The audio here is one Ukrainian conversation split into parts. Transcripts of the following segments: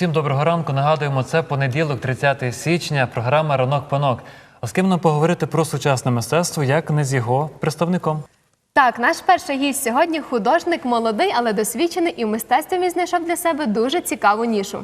Всім доброго ранку. Нагадуємо, це понеділок, 30 січня, програма Ранок панок. А з ким нам поговорити про сучасне мистецтво, як не з його представником. Так, наш перший гість сьогодні художник молодий, але досвідчений і в мистецтві він знайшов для себе дуже цікаву нішу.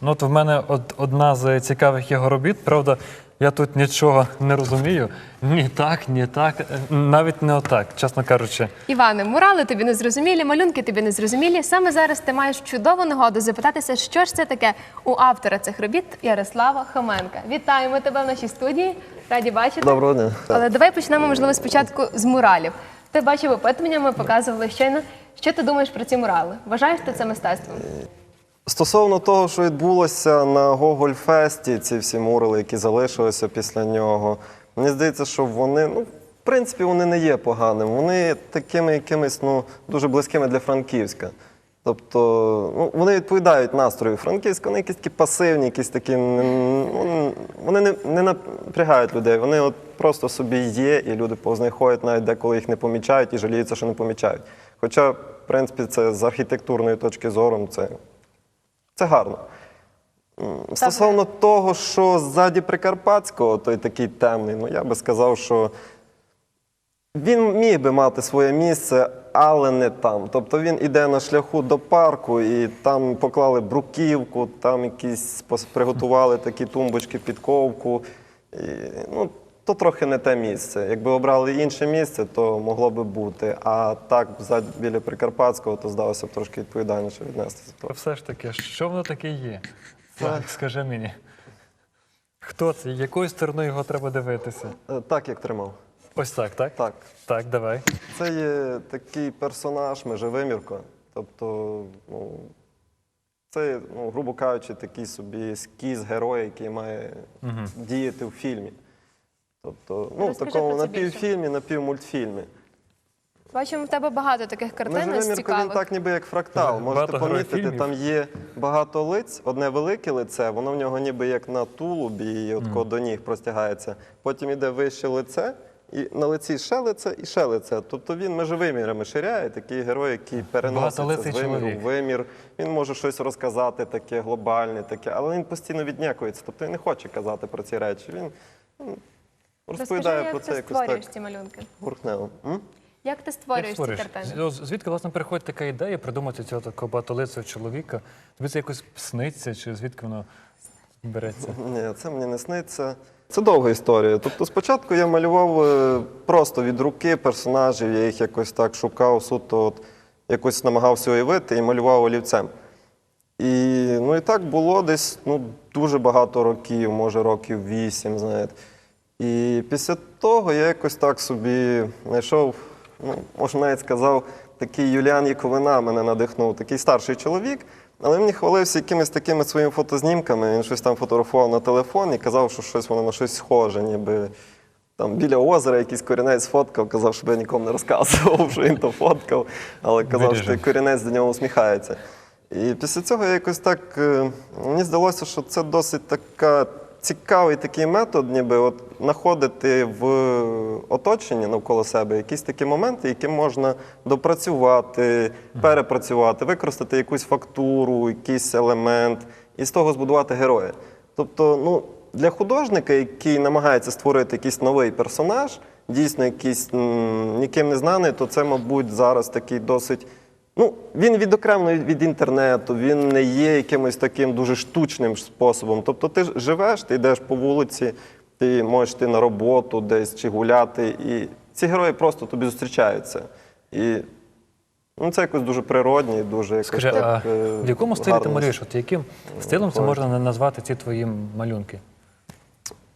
Ну, от в мене од- одна з цікавих його робіт. Правда, я тут нічого не розумію. Ні так, ні так, е, навіть не отак, чесно кажучи. Іване, мурали тобі не зрозумілі, малюнки тобі не зрозумілі. Саме зараз ти маєш чудову нагоду запитатися, що ж це таке у автора цих робіт Ярослава Хоменка. Вітаємо тебе в нашій студії. Раді бачити. Доброго дня. Але давай почнемо, можливо, спочатку з муралів. Ти бачив опитування, ми показували щойно. Що ти думаєш про ці мурали? Вважаєш ти це мистецтвом? Стосовно того, що відбулося на Гогольфесті, ці всі мурали, які залишилися після нього, мені здається, що вони, ну, в принципі, вони не є поганими. Вони такими якимись ну, дуже близькими для Франківська. Тобто, ну, вони відповідають настрою Франківська, вони якісь такі пасивні, якісь такі. ну, Вони не, не напрягають людей. Вони от просто собі є, і люди повз ходять, навіть деколи їх не помічають і жаліються, що не помічають. Хоча, в принципі, це з архітектурної точки зору, це це гарно. Стосовно того, що ззаді Прикарпатського, той такий темний, ну я би сказав, що він міг би мати своє місце, але не там. Тобто він іде на шляху до парку, і там поклали бруківку, там якісь приготували такі тумбочки під ковку. І, ну, то трохи не те місце. Якби обрали інше місце, то могло би бути. А так, біля Прикарпатського, то здалося б трошки відповідальніше віднестися. Та все ж таки, що воно таке є? Так, скажи мені. Хто це? Якою стороною його треба дивитися? Е, Так, як тримав. Ось так, так? Так. Так, давай. Це є такий персонаж Межевимірко. Тобто, ну, це, ну, грубо кажучи, такий собі ескіз героя, який має діяти в фільмі. Тобто, ну, в Розкажи такому про це напівфільмі, напівмультфільмі. Бачимо в тебе багато таких картин ось Межевимірко він цікавих. так ніби як фрактал. Багато Можете героїв помітити, фільмів. там є багато лиць, одне велике лице, воно в нього ніби як на тулубі, і от до ніг простягається. Потім іде вище лице, і на лиці ще лице і ще лице. Тобто він межевимірами ширяє, такий герой, який переноситься Багатолиций з виміру чоловік. в вимір. Він може щось розказати таке глобальне, таке, але він постійно віднякується. Тобто він не хоче казати про ці речі. Він Розкажи, розповідає про як це ти якось створюєш так ці малюнки? бурхнево. М? Як ти Як створюєш ці створюєш? картини? З- Звідки, власне, приходить така ідея придумати цього такого багатолицього чоловіка? Тобі це якось сниться, чи звідки воно береться? Ні, це мені не сниться. Це довга історія. Тобто, спочатку я малював е, просто від руки персонажів, я їх якось так шукав, суто от, якось намагався уявити і малював олівцем. І, ну, і так було десь ну, дуже багато років, може років вісім, знаєте. І після того я якось так собі знайшов, ну, можна навіть сказав, такий Юліан Яковина мене надихнув, такий старший чоловік, але він мені хвалився якимись такими своїми фотознімками. Він щось там фотографував на телефон і казав, що щось воно на щось схоже, ніби там біля озера якийсь корінець фоткав, казав, щоб я нікому не розказував, що він то фоткав, але казав, що корінець до нього усміхається. І після цього я якось так е, мені здалося, що це досить така цікавий такий метод, ніби от знаходити в оточенні навколо себе якісь такі моменти, які можна допрацювати, перепрацювати, використати якусь фактуру, якийсь елемент і з того збудувати героя. Тобто, ну, для художника, який намагається створити якийсь новий персонаж, дійсно якийсь ніким не знаний, то це, мабуть, зараз такий досить. Ну, він відокремлений від інтернету, він не є якимось таким дуже штучним способом. Тобто ти ж живеш, ти йдеш по вулиці, ти можеш йти на роботу десь чи гуляти, і ці герої просто тобі зустрічаються. І ну, це якось дуже природні, і дуже якось Скажи, так, а е, в якому стилі ти малюєш? От яким стилем це можна назвати ці твої малюнки?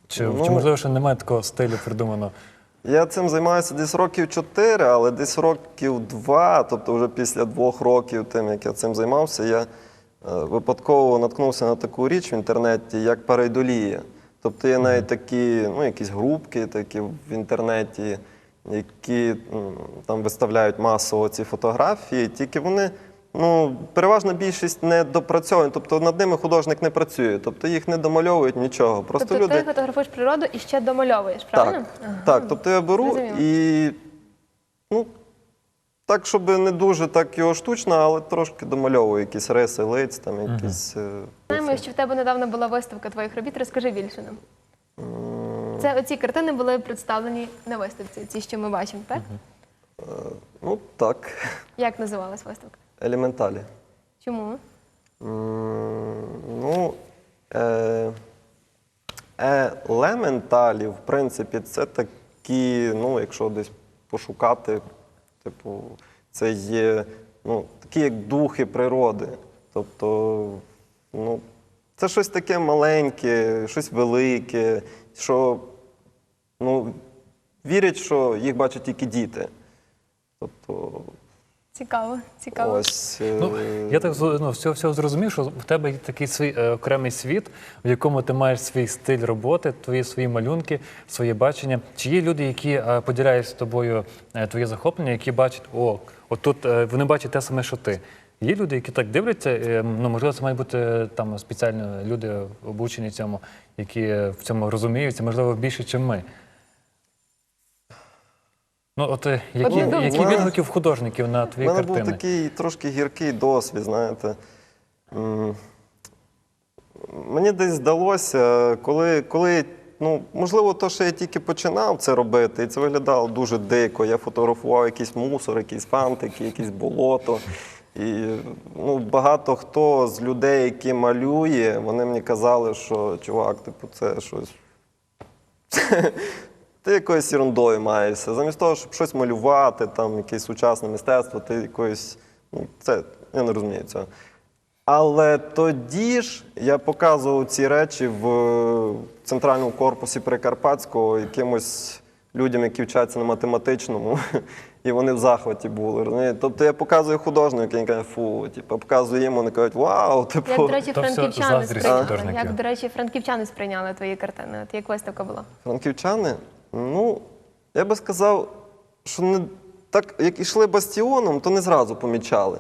Чи, Ну, чи можливо, що немає такого стилю придумано? Я цим займаюся десь років чотири, але десь років два, тобто вже після двох років, тим, як я цим займався, я е, випадково наткнувся на таку річ в інтернеті, як парайдолія. Тобто є навіть такі, ну, якісь групки такі в інтернеті, які там виставляють масово ці фотографії, тільки вони. Ну, переважна більшість не допрацьовані, тобто над ними художник не працює, тобто їх не домальовують нічого. Просто тобто люди ти фотографуєш природу і ще домальовуєш, правильно? так, так. Тобто я беру Зрозуміло. і ну, Так, щоб не дуже так його штучно, але трошки домальовую якісь риси, лиць, там якісь. е, Знаємо, що в тебе недавно була виставка твоїх робіт. Розкажи більше нам. Це оці картини були представлені на виставці, ці, що ми бачимо, так? Ну так, Як називалась виставка? Елементалі. Чому? Ну, е, елементалі, в принципі, це такі, ну, якщо десь пошукати, типу, це є ну, такі як духи природи. Тобто, ну, це щось таке маленьке, щось велике, що ну, вірять, що їх бачать тільки діти. Тобто, Цікаво, цікаво. ось. е, Ну, я так ну, всього, всього зрозумів, що в тебе є такий свій е, окремий світ, в якому ти маєш свій стиль роботи, твої свої малюнки, своє бачення. Чи є люди, які е, поділяють з тобою е, твоє захоплення, які бачать, о, отут е, вони бачать те саме, що ти. Є люди, які так дивляться, е, ну можливо, це мають бути е, там спеціально люди обучені цьому, які е, в цьому розуміються, можливо, більше, ніж ми. Ну, от е, які, Однодумці. які Мене- відгуки в художників на У твої мене картини? був такий трошки гіркий досвід, знаєте. М, Мені десь здалося, коли, коли ну, можливо, то, що я тільки починав це робити, і це виглядало дуже дико. Я фотографував якийсь мусор, якісь фантики, якесь болото. І ну, багато хто з людей, які малює, вони мені казали, що чувак, типу, це щось ти якоюсь ерундою маєшся. Замість того, щоб щось малювати, там якесь сучасне мистецтво, ти якоюсь. Ну, це я не розумію цього. Але тоді ж я показував ці речі в центральному корпусі Прикарпатського якимось людям, які вчаться на математичному, і вони в захваті були. розумієте? Тобто я показую художнику, який каже, фу, типу, показую їм, вони кажуть, вау, типу. Як, до речі, То все франківчани заздрість сприйняли. художників. Як, до речі, франківчани сприйняли твої картини. От як виставка була? Франківчани, ну, я би сказав, що не так, як ішли бастіоном, то не зразу помічали.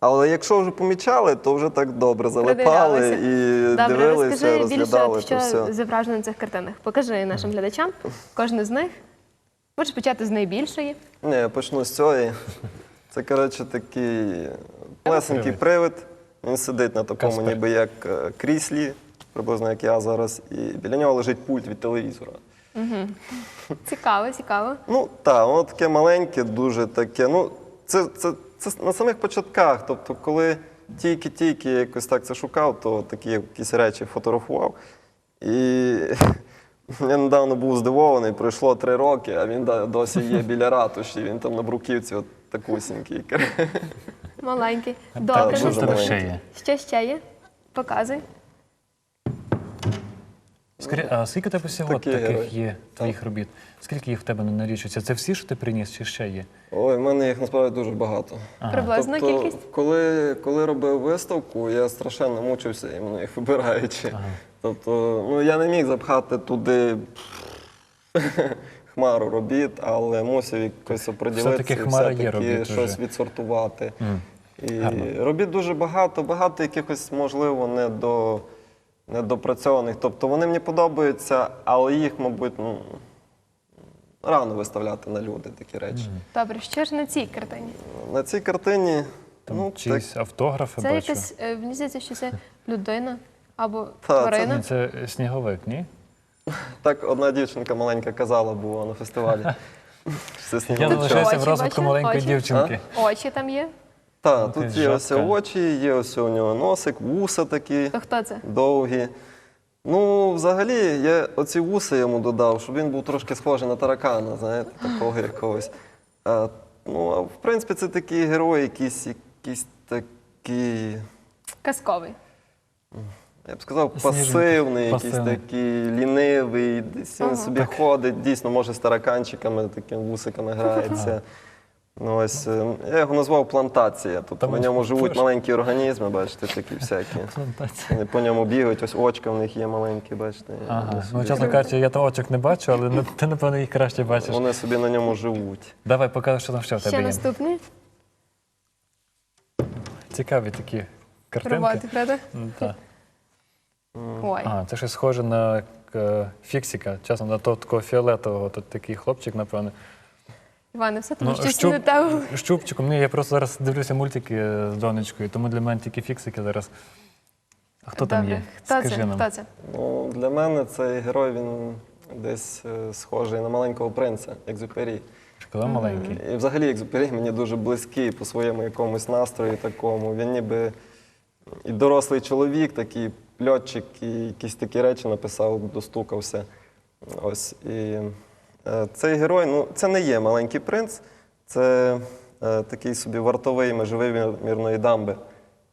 Але якщо вже помічали, то вже так добре залипали і Добре, дивилися, розкажи розглядали що то все. зображено на цих картинах. Покажи нашим глядачам кожну з них. Можеш почати з найбільшої. Ні, я почну з цієї. Це, коротше, такий плесенький привид. Він сидить на такому, Каспер. ніби як е, кріслі, приблизно як я зараз, і біля нього лежить пульт від телевізора. Цікаво, цікаво. Ну так, воно таке маленьке, дуже таке. Ну, це, це, це на самих початках. Тобто, коли тільки-тільки якось так це шукав, то такі якісь речі фотографував. І я недавно був здивований, пройшло три роки, а він досі є біля ратуші, він там на бруківці от такусінький. Маленький. Добре. що ще є? Що ще є? Показуй. Скажи, а скільки у тебе всього Такі таких герої. є твоїх робіт? Скільки їх в тебе налічується? Це всі, що ти приніс, чи ще є? Ой, в мене їх насправді дуже багато. Приблизна тобто, кількість. Коли, коли робив виставку, я страшенно мучився іменно їх вибираючи. Тобто, ну я не міг запхати туди хмару робіт, але мусив якось оприділитися, Все-таки хмара є робіт щось вже. відсортувати. І Гарно. робіт дуже багато, багато якихось, можливо, не до. Недопрацьованих. Тобто вони мені подобаються, але їх, мабуть, ну, рано виставляти на люди такі речі. Добре, що ж на цій картині? На цій картині Там ну, так, чиїсь автографи Це бачу. якась, е, мені здається, що це людина або Та, тварина. Ні, Це сніговик, ні? так одна дівчинка маленька казала була на фестивалі. Це Я сніговичок. залишаюся в розвитку бачу, маленької дівчинки. Очі там є. Так, тут є ось жабка. очі, є ось у нього носик, вуса такі То хто це? довгі. Ну, взагалі, я оці вуси йому додав, щоб він був трошки схожий на таракана, знаєте, такого якогось. А, ну, а в принципі, це такі герої, якісь, якісь такі. Казковий. Я б сказав, пасивний, якийсь Пасивний. такий лінивий, десь він Ага. собі ходить, дійсно, може з тараканчиками, такими вусиками грається. Ну, ось, е, я його назвав плантація. Тобто Там на ньому живуть трошки. маленькі організми, бачите, такі всякі. Плантація. Вони по ньому бігають, ось очка в них є маленькі, бачите. Ага. Вони Ну, чесно кажучи, я то очок не бачу, але ну, ти, напевно, їх краще бачиш. Вони собі на ньому живуть. Давай покажи, що там ще в Ще тебе є. наступний. Цікаві такі картинки. Роботи, правда? М, та. Ой. Ага, це щось схоже на е, фіксика, чесно, на того такого фіолетового, тут такий хлопчик, напевно. Іване, все тому Ну, що щуп- не те. Щупчиком. Ні, я просто зараз дивлюся мультики з донечкою, тому для мене тільки фіксики зараз. А хто там є? Хто Скажи це? нам. Хто це? Ну, для мене цей герой він десь е, схожий на маленького принца, Екзюпері. Шоколад маленький. І взагалі Екзюпері мені дуже близький по своєму якомусь настрою такому. Він ніби і дорослий чоловік, такий льотчик, і якісь такі речі написав, достукався. Ось. І цей герой, ну, це не є маленький принц, це е, такий собі вартовий межовий мір- мірної дамби.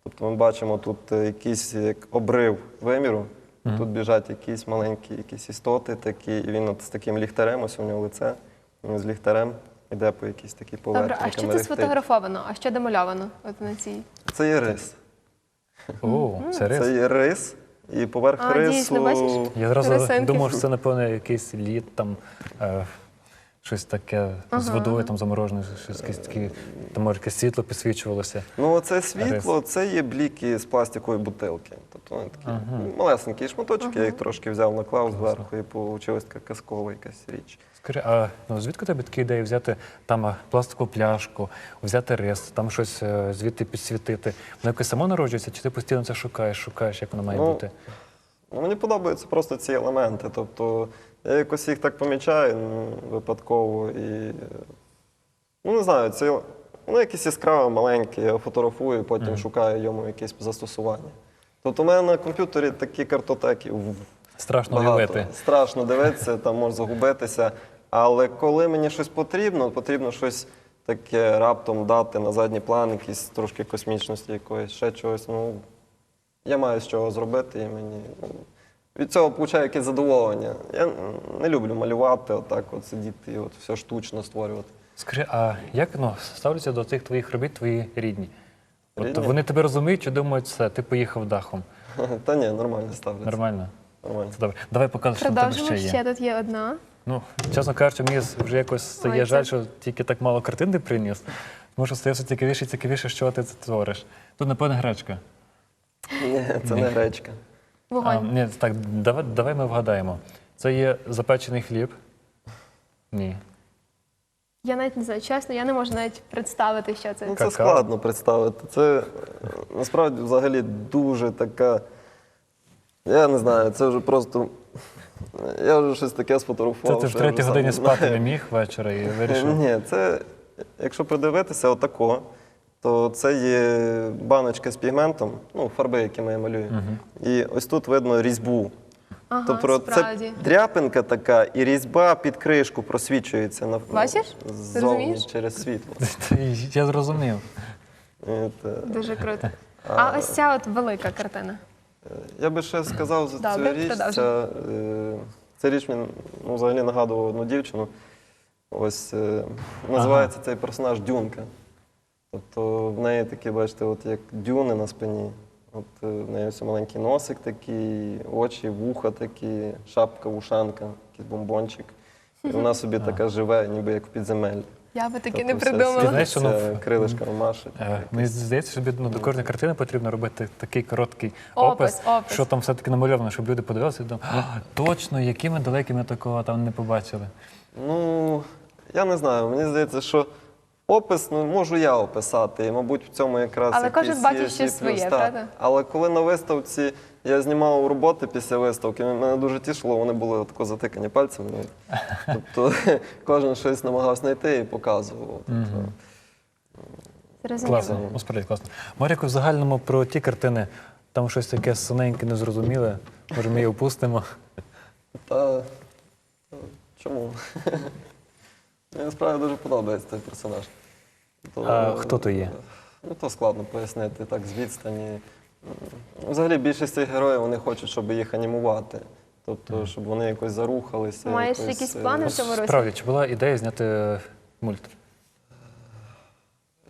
Тобто ми бачимо тут е, якийсь як обрив виміру, тут біжать якісь маленькі якісь істоти такі, і він от з таким ліхтарем, ось у нього лице, він з ліхтарем іде по якійсь такій поверхні. Добре, а що це сфотографовано? А що домальовано? От на цій. Це є рис. О, це рис. Це є рис, і поверх А, рису. дійсно, бачиш? Я зразу Рисинки. думав, що це, напевно, якийсь лід, там е, щось таке з водою там заморожене, щось таке, там може якесь світло підсвічувалося. Ну, оце світло, це є бліки з пластикової бутилки. Тобто вони такі малесенькі шматочки, я їх трошки взяв, наклав зверху і получилась така казкова якась річ. Скажи, а ну, звідки у тебе такі ідеї взяти там пластикову пляшку, взяти рис, там щось е, звідти підсвітити? Воно якось само народжується, чи ти постійно це шукаєш, шукаєш, як воно має Ну, бути? Мені подобаються просто ці елементи. Тобто я якось їх так помічаю ну, випадково і. Ну, не знаю, це ну, якісь яскраве, маленьке, я фотографую, потім шукаю йому якесь застосування. Тобто у мене на комп'ютері такі картотеки Страшно багато. Страшно дивитися, там може загубитися. Але коли мені щось потрібно, потрібно щось таке раптом дати на задній план, якісь трошки космічності якоїсь, ще чогось. Ну, я маю з чого зробити, і мені ну, від цього получаю якесь задоволення. Я не люблю малювати, отак от сидіти і от все штучно створювати. Скажи, а як ну, ставляться до цих твоїх робіт твої рідні? От Рідні? вони тебе розуміють чи думають, все, ти поїхав дахом. Та ні, нормально ставляться. Нормально. Нормально. Це добре. Давай покажеш, що в тебе Продовжимо. ще є. Ще тут є одна. Ну, чесно кажучи, мені вже якось стає Ой, це- жаль, що тільки так мало картин ти приніс. Тому що стає все цікавіше і цікавіше, що ти це твориш. Тут, напевно, гречка. Ні, це не гречка. А, Вогонь. ні, так, давай, давай ми вгадаємо. Це є запечений хліб? Ні. Я навіть не знаю, чесно, я не можу навіть представити, що це. Ну, це Какао. складно представити. Це е, насправді взагалі дуже така. Я не знаю, це вже просто. Я вже щось таке Це сфотографував. ти в що я третій вже сам годині не знаю. спати не міг вечора і вирішив. Ні, це, якщо придивитися отако, то це є баночка з пігментом, ну, фарби, якими я малюю. І ось тут видно різьбу. Ага, тобто справді. це дряпинка така, і різьба під кришку просвічується на Бачиш? ззовні Розумієш? через світло. Я зрозумів. Це- Дуже круто. А ось ця от велика картина. Я би ще сказав за Добре, цю річ. продовжуй. Ця, е, ця річ мені ну, взагалі нагадувала одну дівчину. Ось е, називається цей персонаж Дюнка. Тобто в неї такі, бачите, от як дюни на спині. От е, в неї ось маленький носик такий, очі, вуха такі, шапка, вушанка, якийсь бомбончик. І вона собі така живе, ніби як в підземеллі. Я би таки Тобто не придумала. Знаєш, в- крилишками машить. Е, Мені здається, що ну, до кожної картини потрібно робити такий короткий Опис, опис, опис. що там все-таки намальовано, щоб люди подивилися і думали, точно, якими далекими такого там не побачили. Ну, я не знаю. Мені здається, що опис ну, можу я описати. І, мабуть, в цьому якраз. Але якийсь кожен бачить є щось свій плюс, своє, так. правда? Але коли на виставці я знімав роботи після виставки, мене дуже тішило, вони були тако затикані пальцями. Ну, Тобто кожен щось намагався знайти і показував. Тобто, Зрозуміло. Класно, справді класно. Маріко, в загальному про ті картини, там щось таке соненьке, незрозуміле. Може, ми її опустимо. Та чому? Мені насправді дуже подобається цей персонаж. То, А хто то є? Ну, то складно пояснити так з відстані. Взагалі більшість цих героїв вони хочуть, щоб їх анімувати. Тобто, щоб вони якось зарухалися. Маєш якось, якісь е, плани в цьому році? Справді, чи була ідея зняти е, мульт?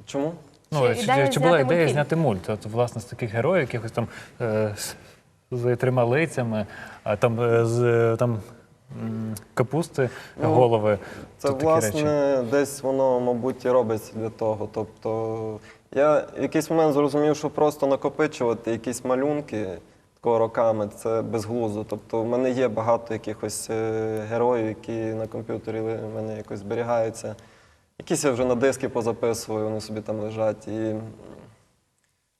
Чому? Ну, Чи чи, ідея чи була зняти ідея мультфільм? зняти мульт? От, власне, з таких героїв, якихось там е, з, з трьома лицями, а там е, з е, там, капусти, Ну, голови. Це Тут такі речі. власне десь воно, мабуть, і робиться для того. Тобто я в якийсь момент зрозумів, що просто накопичувати якісь малюнки такого роками це безглуздо. Тобто в мене є багато якихось е, героїв, які на комп'ютері в мене якось зберігаються. Якісь я вже на диски позаписував, вони собі там лежать. І,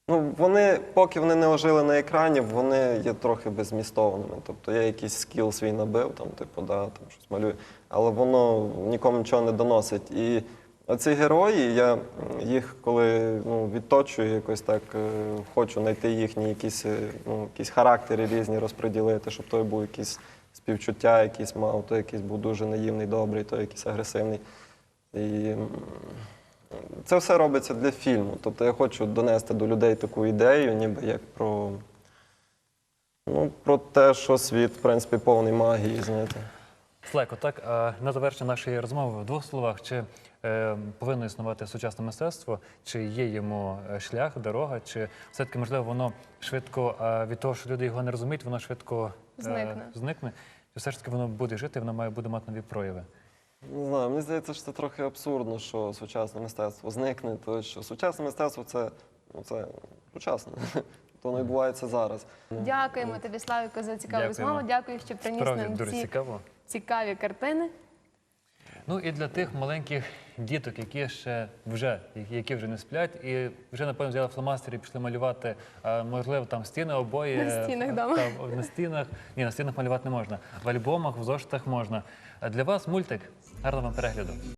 ну, вони, поки вони не ожили на екрані, вони є трохи беззмістовними. Тобто я якийсь скіл свій набив, там, типу, да, там щось малюю, але воно нікому нічого не доносить. І оці герої, я їх коли ну, відточую, якось так е, хочу знайти їхні якісь, е, ну, якісь характери різні розподілити, щоб той був якийсь співчуття, якийсь мав, той якийсь був дуже наївний, добрий, той якийсь агресивний. І це все робиться для фільму. Тобто я хочу донести до людей таку ідею, ніби як про, ну, про те, що світ, в принципі, повний магії, знаєте. Слеко, так а на завершення нашої розмови в двох словах, чи е, повинно існувати сучасне мистецтво, чи є йому е, шлях, дорога, чи все-таки можливо воно швидко е, від того, що люди його не розуміють, воно швидко е, Зникне. зникне, чи все ж таки воно буде жити, воно має буде мати нові прояви. Не знаю, мені здається, що це трохи абсурдно, що сучасне мистецтво зникне, тому що сучасне мистецтво це, ну, це сучасне. То воно відбувається зараз. Дякуємо тобі, Славіко, за цікаву Дякуємо. розмову. Дякую, що приніс Справді нам дуже ці цікаво. цікаві картини. Ну і для тих маленьких діток, які ще вже які вже не сплять, і вже напевно взяли фломастери і пішли малювати, можливо, там стіни, обої На стінах дома. там, на стінах. Ні, на стінах малювати не можна. В альбомах, в зошитах можна. Для вас мультик. Гарного вам перегляду.